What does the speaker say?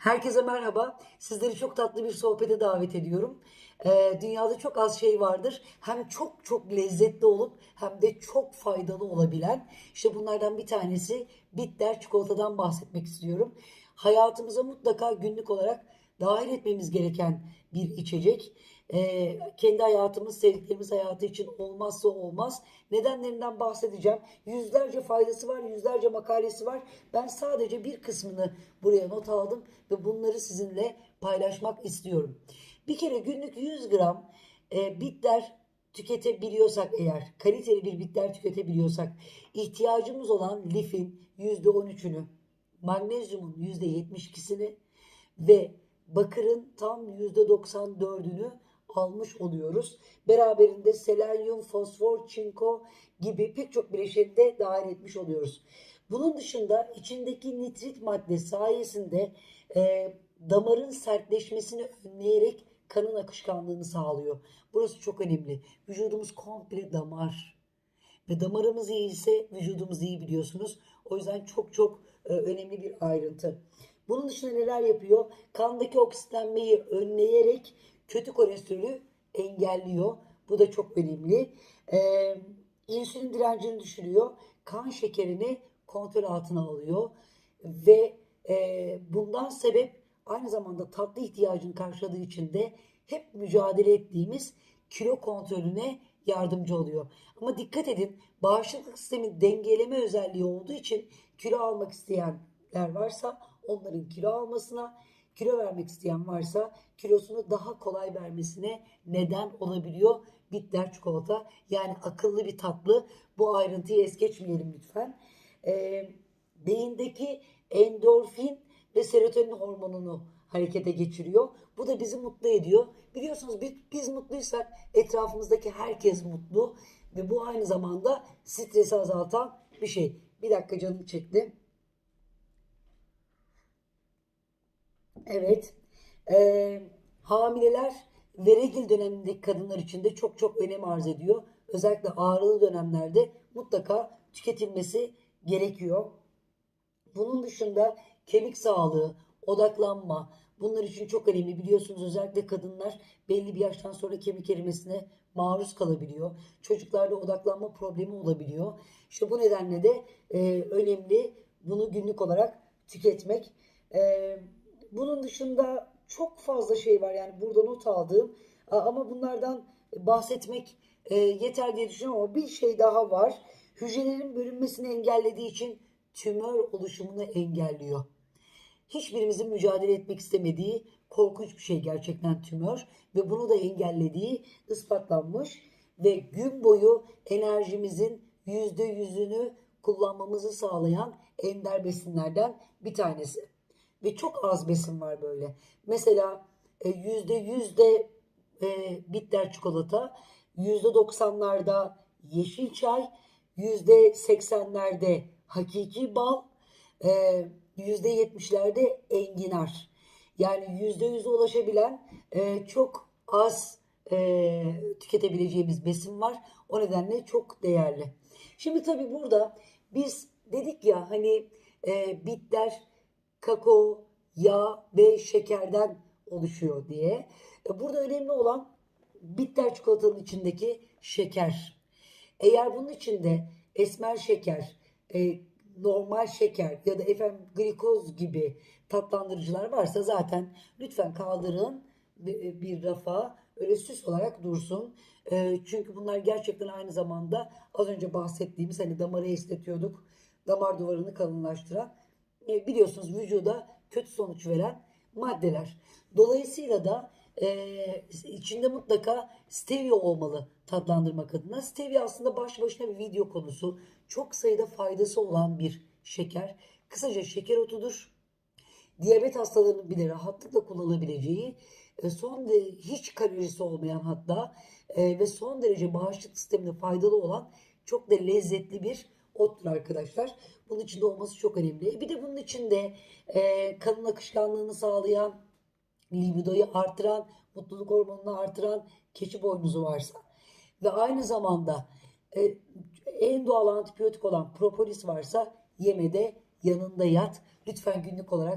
Herkese merhaba. Sizleri çok tatlı bir sohbete davet ediyorum. Ee, dünyada çok az şey vardır. Hem çok çok lezzetli olup hem de çok faydalı olabilen. İşte bunlardan bir tanesi bitter çikolatadan bahsetmek istiyorum. Hayatımıza mutlaka günlük olarak dahil etmemiz gereken bir içecek. Ee, kendi hayatımız, sevdiklerimiz hayatı için olmazsa olmaz. Nedenlerinden bahsedeceğim. Yüzlerce faydası var, yüzlerce makalesi var. Ben sadece bir kısmını buraya not aldım ve bunları sizinle paylaşmak istiyorum. Bir kere günlük 100 gram e, bitter tüketebiliyorsak eğer, kaliteli bir bitter tüketebiliyorsak, ihtiyacımız olan lifin %13'ünü, magnezyumun %72'sini ve bakırın tam %94'ünü almış oluyoruz. Beraberinde selenyum, fosfor, çinko gibi pek çok bileşeni de dahil etmiş oluyoruz. Bunun dışında içindeki nitrit madde sayesinde e, damarın sertleşmesini önleyerek kanın akışkanlığını sağlıyor. Burası çok önemli. Vücudumuz komple damar. Ve damarımız iyi ise vücudumuz iyi biliyorsunuz. O yüzden çok çok e, önemli bir ayrıntı. Bunun dışında neler yapıyor? Kandaki oksitlenmeyi önleyerek kötü kolesterolü engelliyor. Bu da çok önemli. Ee, insülin direncini düşürüyor. Kan şekerini kontrol altına alıyor. Ve e, bundan sebep aynı zamanda tatlı ihtiyacını karşıladığı için de hep mücadele ettiğimiz kilo kontrolüne yardımcı oluyor. Ama dikkat edin bağışıklık sistemi dengeleme özelliği olduğu için kilo almak isteyenler varsa onların kilo almasına, kilo vermek isteyen varsa kilosunu daha kolay vermesine neden olabiliyor bitter çikolata. Yani akıllı bir tatlı. Bu ayrıntıyı es geçmeyelim lütfen. Ee, beyindeki endorfin ve serotonin hormonunu harekete geçiriyor. Bu da bizi mutlu ediyor. Biliyorsunuz biz, biz mutluysak etrafımızdaki herkes mutlu ve bu aynı zamanda stresi azaltan bir şey. Bir dakika canım çekti. Evet. Ee, hamileler ve regil dönemindeki kadınlar için de çok çok önem arz ediyor. Özellikle ağrılı dönemlerde mutlaka tüketilmesi gerekiyor. Bunun dışında kemik sağlığı, odaklanma bunlar için çok önemli. Biliyorsunuz özellikle kadınlar belli bir yaştan sonra kemik erimesine maruz kalabiliyor. Çocuklarda odaklanma problemi olabiliyor. İşte bu nedenle de e, önemli bunu günlük olarak tüketmek. E, bunun dışında çok fazla şey var yani burada not aldığım ama bunlardan bahsetmek e, yeter diye düşünüyorum ama bir şey daha var. Hücrelerin bölünmesini engellediği için tümör oluşumunu engelliyor. Hiçbirimizin mücadele etmek istemediği korkunç bir şey gerçekten tümör ve bunu da engellediği ispatlanmış ve gün boyu enerjimizin yüzde yüzünü kullanmamızı sağlayan ender besinlerden bir tanesi. Ve çok az besin var böyle. Mesela e, yüzde yüzde e, bitter çikolata, yüzde doksanlarda yeşil çay, yüzde seksenlerde hakiki bal, e, yüzde yetmişlerde enginar. Yani yüzde yüze ulaşabilen çok az tüketebileceğimiz besin var. O nedenle çok değerli. Şimdi tabii burada biz dedik ya hani bitter kakao, yağ ve şekerden oluşuyor diye. E, burada önemli olan bitter çikolatanın içindeki şeker. Eğer bunun içinde esmer şeker, e, normal şeker ya da efendim glikoz gibi tatlandırıcılar varsa zaten lütfen kaldırın e, bir rafa öyle süs olarak dursun. Çünkü bunlar gerçekten aynı zamanda az önce bahsettiğimiz hani damarı esnetiyorduk. Damar duvarını kalınlaştıran e, biliyorsunuz vücuda kötü sonuç veren maddeler. Dolayısıyla da e, içinde mutlaka stevia olmalı tatlandırmak adına. Stevia aslında baş başına bir video konusu. Çok sayıda faydası olan bir şeker. Kısaca şeker otudur. Diyabet hastalarının bile rahatlıkla kullanabileceği e, son de hiç kalorisi olmayan hatta e, ve son derece bağışıklık sistemine faydalı olan çok da lezzetli bir ottur arkadaşlar. Bunun içinde olması çok önemli. Bir de bunun içinde e, kanın akışkanlığını sağlayan, libidoyu artıran, mutluluk hormonunu artıran keçi boynuzu varsa ve aynı zamanda e, en doğal antibiyotik olan propolis varsa yemede yanında yat. Lütfen günlük olarak